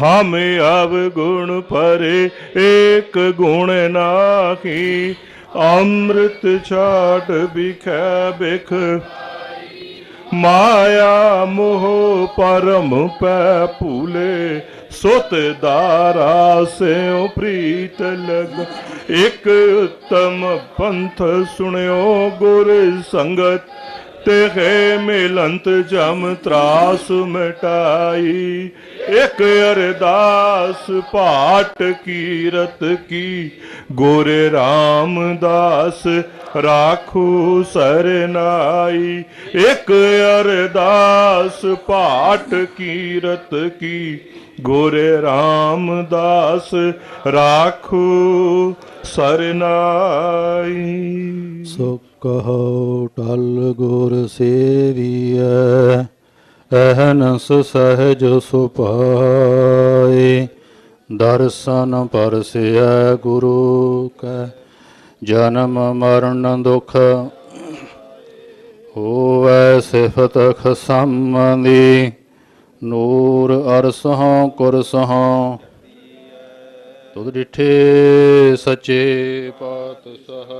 ਹਮ ਅਵਗੁਣ ਪਰੇ ਏਕ ਗੁਣ ਨਾਹੀ, ਅੰਮ੍ਰਿਤ ਛਾਟ ਬਿਖੈ ਬਿਖ। ਮਾਇਆ ਮੋਹ ਪਰਮ ਪੈ ਭੂਲੇ, ਸੁਤ ਦਾਰਾ ਸਿਉ ਪ੍ਰੀਤ ਲਗ। ਇਕ ਉਤਮ ਪੰਥ ਸੁਣਿਓ ਗੁਰ ਸੰਗਤ ਤੇ ਮਿਲੰਤ ਜਮ ਤਰਾਸ ਮਿਟਾਈ। ਇਕ ਅਰਦਾਸ ਪਾਟ ਕੀਰਤ ਕੀ, ਗੋਰੇ ਰਾਮਦਾਸ ਰਾਖੂ ਸਰਨਾਈ। ਇਕ ਅਰਦਾਸ ਪਾਟ ਕੀਰਤ ਕੀ ਗੋਰੇ ਰਾਮਦਾਸ ਰਾਖੂ ਸਰਨਾਈ। ਸੋ ਕਹੋ ਟਲ ਗੁਰ ਸੇਵੀਐ, ਅਹਨਸ ਸਹਿਜ ਸੁਪਾਏ ਦਰਸ਼ਨ ਪਰਸਿਐ ਗੁਰੂ ਕੈ, ਜਨਮ ਮਰਨ ਦੁਖ ਹੋਵੈ ਸਿਫਤ ਖਸਮਦੀ ਨੂਰ ਅਰਸਹੋਂ ਕੁਰਸਹੋਂ ਤੁਧ ਡਿਠੇ ਸੱਚੇ ਪਾਤਸ਼ਾਹ,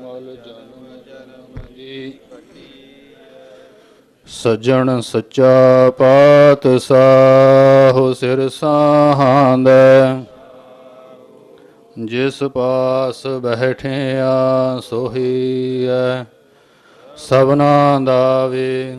ਮਲ ਜਨਮ ਜਨਮ ਜੀ। ਸਜਣ ਸੱਚਾ ਪਾਤਸ਼ਾਹ, ਸਿਰ ਸਾਹਾਂਦੈ ਜਿਸ ਪਾਸ ਬੈਠਿਆ ਸੋਹੀਐ ਸਭਨਾ ਦਾ ਵੇ।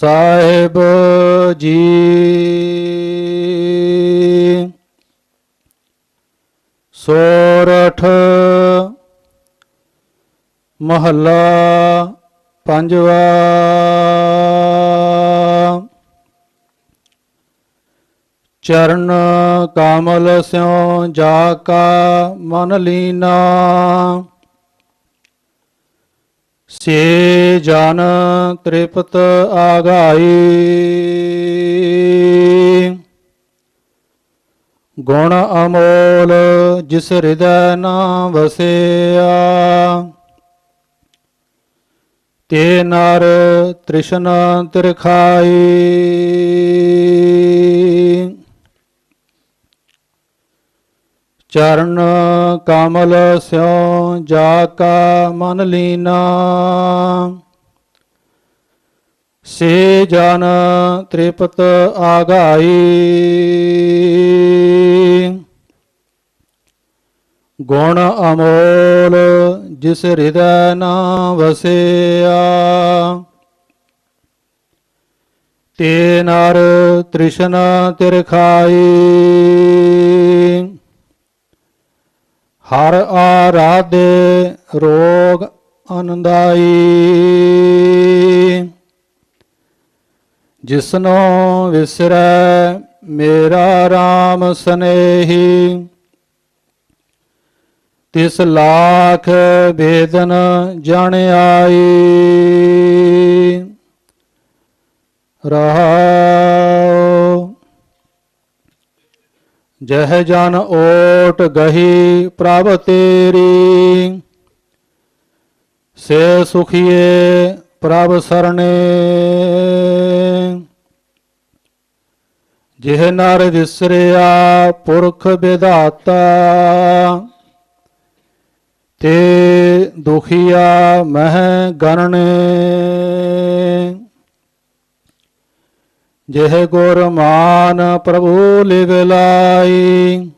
ਸਾਹਿਬ ਜੀ। ਸੋਰਠ ਮਹੱਲਾ ਪੰਜਵਾ। ਚਰਨ ਕਾਮਲ ਸਿਉ ਜਾ ਕਾ ਮਨ ਲੀਨਾ। ਸੇ ਜਨ ਤ੍ਰਿਪਤ ਆਗਾਈ। ਗੁਣ ਅਮੋਲ ਜਿਸ ਹਿਰਦੈ ਨਾ ਵਸਿਆ। ਤੇ ਨਰ ਤ੍ਰਿਸ਼ਨ ਤਿਰਖਾਈ। ਚਰਨ ਕਮਲ ਸਿਉ ਜਾ ਕਾ ਮਨ ਲੀਨਾ। ਸੇ ਜਨ ਤ੍ਰਿਪਤ ਆਗਾਈ। ਗੁਣ ਅਮੋਲ ਜਿਸ ਹਿਰਦੈ ਨਾ ਵਸਿਆ। ਤੇ ਨਰ ਤ੍ਰਿਸ਼ਨ ਤਿਰਖਾਈ ਹਰ ਆਰਾਧੇ ਰੋਗ ਅਨੰਦਾਈ। ਜਿਸਨੋ ਵਿਸਰੈ, ਮੇਰਾ RAM ਸਨੇਹੀ। ਤਿਸ ਲਾਖ ਬੇਦਨ ਜਣ ਆਈ। ਰਹਾਉ ਜਹ ਜਨ ਓਟ ਗਹੀ ਪ੍ਰਭ ਤੇਰੀ। ਸੇ ਸੁਖੀਏ ਪ੍ਰਭ ਸਰਣੇ। ਜਿਹ ਨਰ ਵਿਸਰਿਆ ਪੁਰਖ ਵਿਧਾਤਾ, ਤੇ ਦੁਖੀਆ ਮਹਿ ਗਣਨੇ। ਜਿਹ ਗੁਰ ਮਾਨ ਪ੍ਰਭੂ ਲਿਵ ਲਾਈ,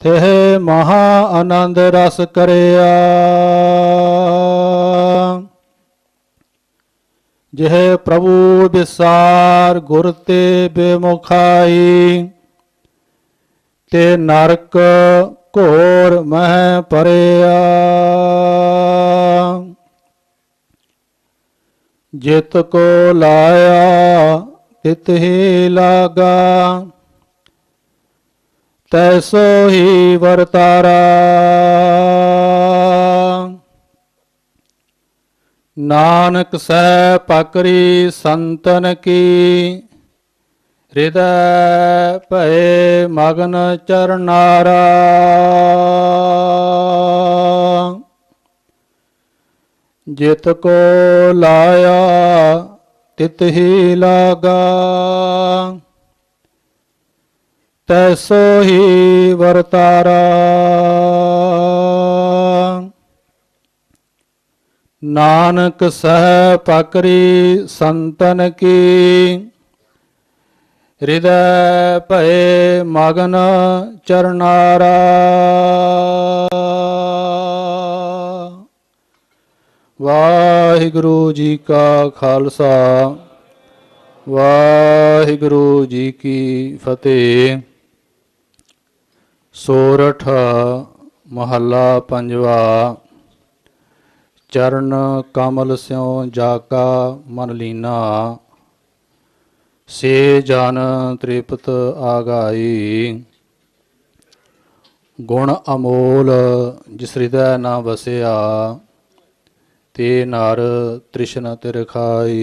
ਤਿਹ ਮਹਾ ਆਨੰਦ ਰਸ ਕਰਿਆ। ਜਿਹ ਪ੍ਰਭੂ ਵਿਸਾਰ ਗੁਰ ਤੇ ਬੇਮੁਖਾਈ, ਤੇ ਨਰਕ ਘੋਰ ਮਹਿ ਪਰਿਆ ਜਿਤ ਕੋ ਲਾਇਆ, ਤਿਤ ਹੀ ਲਾਗਾ। ਤੈਸੋ ਹੀ ਵਰਤਾਰਾ। ਨਾਨਕ ਸਹਿ ਪਕਰੀ ਸੰਤਨ ਕੀ, ਹਿਰਦੈ ਭਏ ਮਗਨ ਚਰਨਾਰਾ। ਜਿਤ ਕੋ ਲਾਇਆ, ਤਿਤ ਹੀ ਲਾਗਾ। ਤੈਸੋ ਹੀ ਵਰਤਾਰਾ। ਨਾਨਕ ਸਹਿ ਪਕਰੀ ਸੰਤਨ ਕੀ। ਹਿਰਦੈ ਭਏ ਮਗਨ ਚਰਨਾਰਾ। ਵਾਹਿਗੁਰੂ ਜੀ ਕਾ ਖਾਲਸਾ, ਵਾਹਿਗੁਰੂ ਜੀ ਕੀ ਫਤਿਹ। ਸੋਰਠ ਮਹੱਲਾ ਪੰਜਵਾ। ਚਰਨ ਕਮਲ ਸਿਉ ਜਾ ਕਾ ਮਨ ਲੀਨਾ, ਸੇ ਜਨ ਤ੍ਰਿਪਤ ਆਗਾਈ। ਗੁਣ ਅਮੋਲ ਜਿਸ ਹਿਰਦੈ ਨਾ ਵਸਿਆ, ਤੇ ਨਰ ਤ੍ਰਿਸ਼ਨ ਤਿਰਖਾਈ।